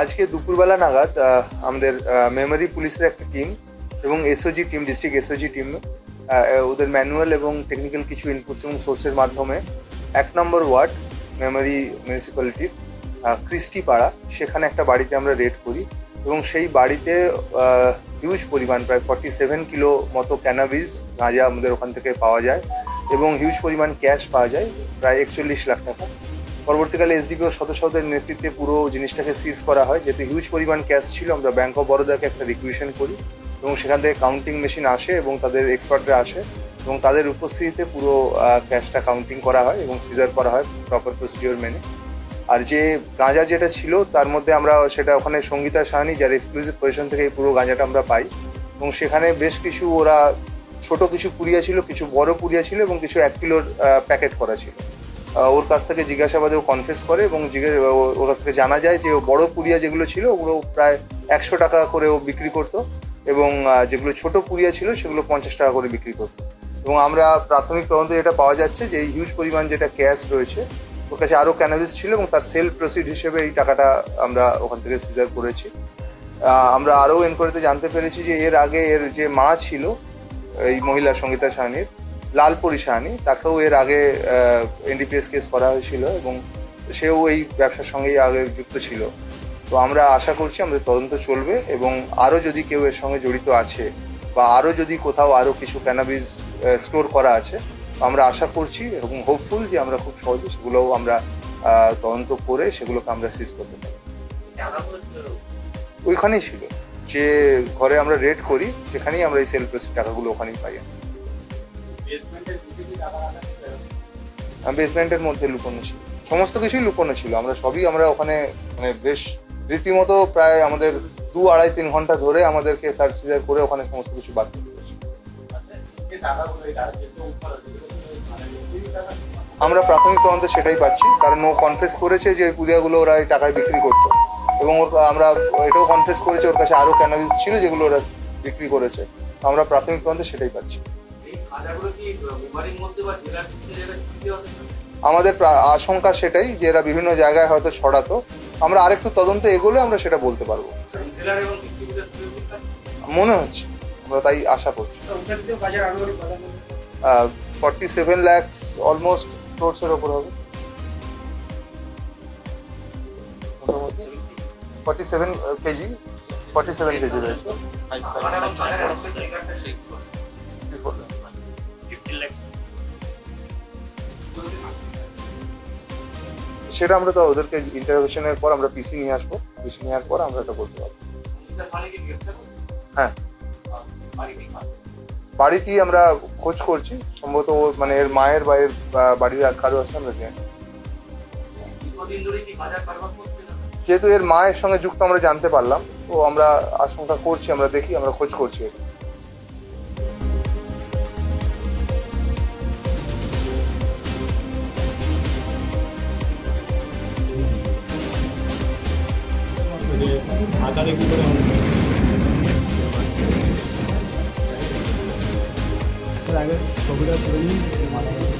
আজকে দুপুরবেলা নাগাদ আমাদের মেমোরি পুলিশের একটা টিম এবং SOG team, district SOG team manual manual এবং টেকনিক্যাল কিছু ইনপুটস এবং সোর্সের মাধ্যমে এক নম্বর ওয়ার্ড, মেমোরি মিউনিসিপ্যালিটির ক্রিস্টি পাড়া সেখানে একটা বাড়িতে আমরা রেড করি এবং সেই বাড়িতে হিউজ পরিমাণ, প্রায় ফর্টি সেভেন কিলো মতো ক্যানাবিস গাঁজা আমাদের ওখান থেকে পাওয়া যায় এবং হিউজ পরিমাণ ক্যাশ পাওয়া যায়, প্রায় একচল্লিশ লাখ টাকা। পরবর্তীকালে এসডিপিও সদস্যদের নেতৃত্বে পুরো জিনিসটাকে সিজ করা হয়। যেহেতু হিউজ পরিমাণ ক্যাশ ছিল, আমরা ব্যাঙ্ক অফ বরোদাকে একটা রিকুইশন করি এবং সেখান থেকে কাউন্টিং মেশিন আসে এবং তাদের এক্সপার্টরা আসে এবং তাদের উপস্থিতিতে পুরো ক্যাশটা কাউন্টিং করা হয় এবং সিজার করা হয় প্রপার প্রসিডিওর মেনে। আর যে গাঁজা যেটা ছিল, তার মধ্যে আমরা সেটা ওখানে সঙ্গীতা সাহানি, যার এক্সক্লুসিভ পজিশন থেকে এই পুরো গাঁজাটা আমরা পাই। এবং সেখানে বেশ কিছু ওরা ছোট কিছু পুড়িয়া ছিল, কিছু বড় পুড়িয়া ছিল এবং কিছু এক কিলোর প্যাকেট করা ছিল। ওর কাছ থেকে জিজ্ঞাসাবাদে ও কনফেস করে এবং ওর কাছ থেকে জানা যায় যে বড় পুড়িয়া যেগুলো ছিল, ওগুলো প্রায় একশো টাকা করে ও বিক্রি করতো এবং যেগুলো ছোট পুরিয়া ছিল সেগুলো পঞ্চাশ টাকা করে বিক্রি করতো। এবং আমরা প্রাথমিক তদন্তে যেটা পাওয়া যাচ্ছে যে হিউজ পরিমাণ যেটা ক্যাশ রয়েছে, ওর কাছে আরও ক্যানাবিস ছিল এবং তার সেল প্রসিড হিসেবে এই টাকাটা আমরা ওখান থেকে সিজার করেছি। আমরা আরও এনকোয়ারিতে জানতে পেরেছি যে এর আগে এর যে মা ছিল, এই মহিলা সঙ্গীতা সাহানির লালপুরি সাহানি তাকেও এর আগে এনডিপিএস কেস করা হয়েছিল এবং সেও এই ব্যবসার সঙ্গেই আগে যুক্ত ছিল। তো আমরা আশা করছি আমাদের তদন্ত চলবে এবং আরও যদি কেউ এর সঙ্গে জড়িত আছে বা আরও যদি কোথাও আরও কিছু ক্যানাবিস স্টোর করা আছে আমরা আশা করছি এবং হোপফুল যে আমরা খুব সহজে সেগুলোও আমরা তদন্ত করে সেগুলোকে আমরা সিজ করতে পারি। ওইখানেই ছিল। যে ঘরে আমরা রেড করি, সেখানেই আমরা এই সেল টাকাগুলো ওখানেই পাই। বেসমেন্টের মধ্যে লুকোনো ছিল। সমস্ত কিছুই লুকোনো ছিল। আমরা সবই আমরা ওখানে মানে বেশ রীতিমতো প্রায় আমাদের দু আড়াই তিন ঘণ্টা ধরে আমাদেরকে সার্চ সিজার করে ওখানে সমস্ত কিছু বাদ আমরা প্রাথমিক তদন্তে সেটাই পাচ্ছি। কারণ ও কনফেস করেছে যে পুরিয়াগুলো ওরা এই টাকায় বিক্রি করতো। এবং ওর, আমরা এটাও কনফেস করেছে ওর কাছে আরও ক্যানাবিস ছিল যেগুলো ওরা বিক্রি করেছে। আমরা প্রাথমিক তদন্তে সেটাই পাচ্ছি। আমাদের আশঙ্কা সেটাই যে এরা বিভিন্ন জায়গায় হয়তো ছড়াতো। আমরা আরেকটু তদন্ত এগোলে আমরা সেটা বলতে পারব। মনে হচ্ছে আমরা তাই আশা করছি। ফর্টি সেভেন ল্যাক্স অলমোস্ট ক্রোর্সের ওপর হবে। Forty seven KG? Forty seven KG রয়েছে। সেটা আমরা তো ওদেরকে ইন্টারভেশনের পর আমরা পিসি নিয়ে আসব। পিসি নেওয়ার পর আমরা এটা করতে পারব। হ্যাঁ। বাড়িটি আমরা খোঁজ করছি। সম্ভবত ও মানে এর মায়ের বা এর বাড়ির কারও আছে আমরা জানি যেহেতু এর মায়ের সঙ্গে যুক্ত আমরা জানতে পারলাম তো আমরা আশঙ্কা করছি আমরা দেখি আমরা খোঁজ করছি এটা। আধারে কি করে ছবিটা তুলে নিন